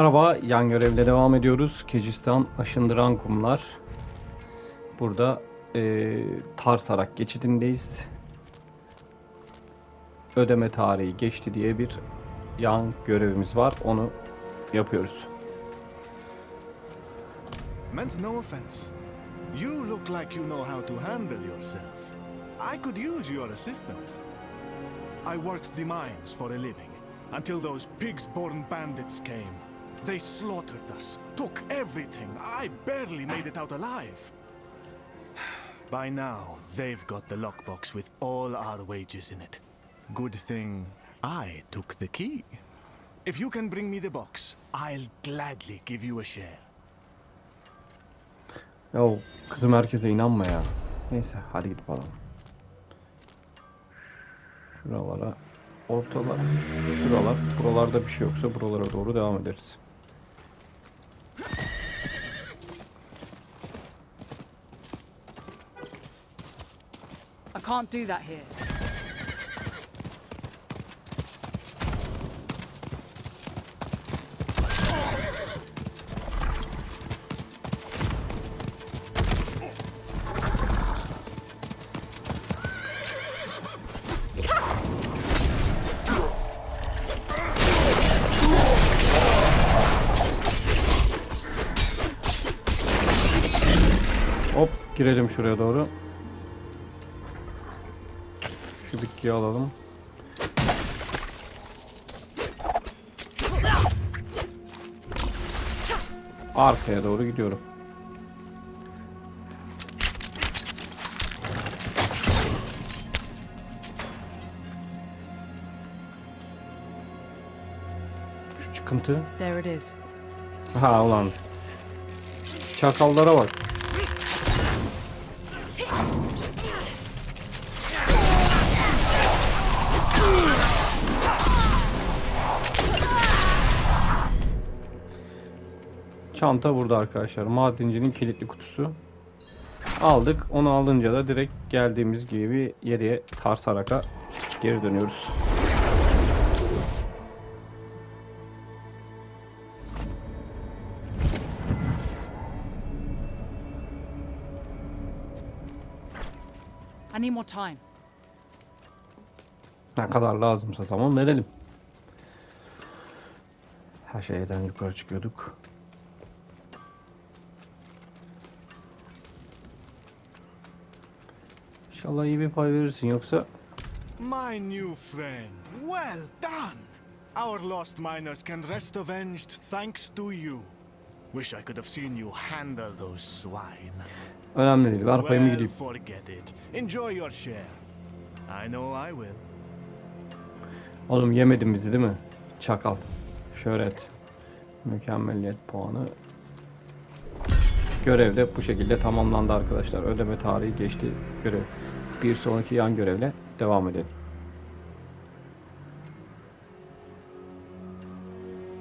Merhaba, yan görevle devam ediyoruz. Kechistan aşındıran kumlar. Burada eee Tarsarak geçidindeyiz. Ödeme tarihi geçti diye bir yan görevimiz var. Onu yapıyoruz. Meant no offense. You look like you know how to handle yourself. I could use your assistance. I worked the mines for a living until those pigs-born bandits came. They slaughtered us, took everything. I barely made it out alive. By now, they've got the lockbox with all our wages in it. Good thing I took the key. If you can bring me the box, I'll gladly give you a share. Ya o kızım herkese inanma ya. Neyse hadi gidip alalım. Şuralara ortalar, şuralar, buralarda bir şey yoksa buralara doğru devam ederiz. I can't do that here. Hop girelim şuraya doğru. Şu bitkiyi alalım. Arkaya doğru gidiyorum. Şu çıkıntı. There it is. Ha ulan. Çakallara bak. Çanta burada arkadaşlar. Madencinin kilitli kutusu. Aldık. Onu alınca da direkt geldiğimiz gibi yere Tarsaraka geri dönüyoruz. I need more time. Ne kadar lazımsa zaman verelim. Her şeyden yukarı çıkıyorduk. İnşallah iyi bir pay verirsin yoksa My new friend, well done! Our lost miners can rest avenged thanks to you. Wish I could have seen you handle those swine. önemli değil. Ver payımı Well, gideyim. forget it. Enjoy your share. I know I will. Oğlum yemedin bizi değil mi? Çakal. Şöhret. Mükemmeliyet puanı. Görev de bu şekilde tamamlandı arkadaşlar. Ödeme tarihi geçti görev. Bir sonraki yan görevle devam edelim.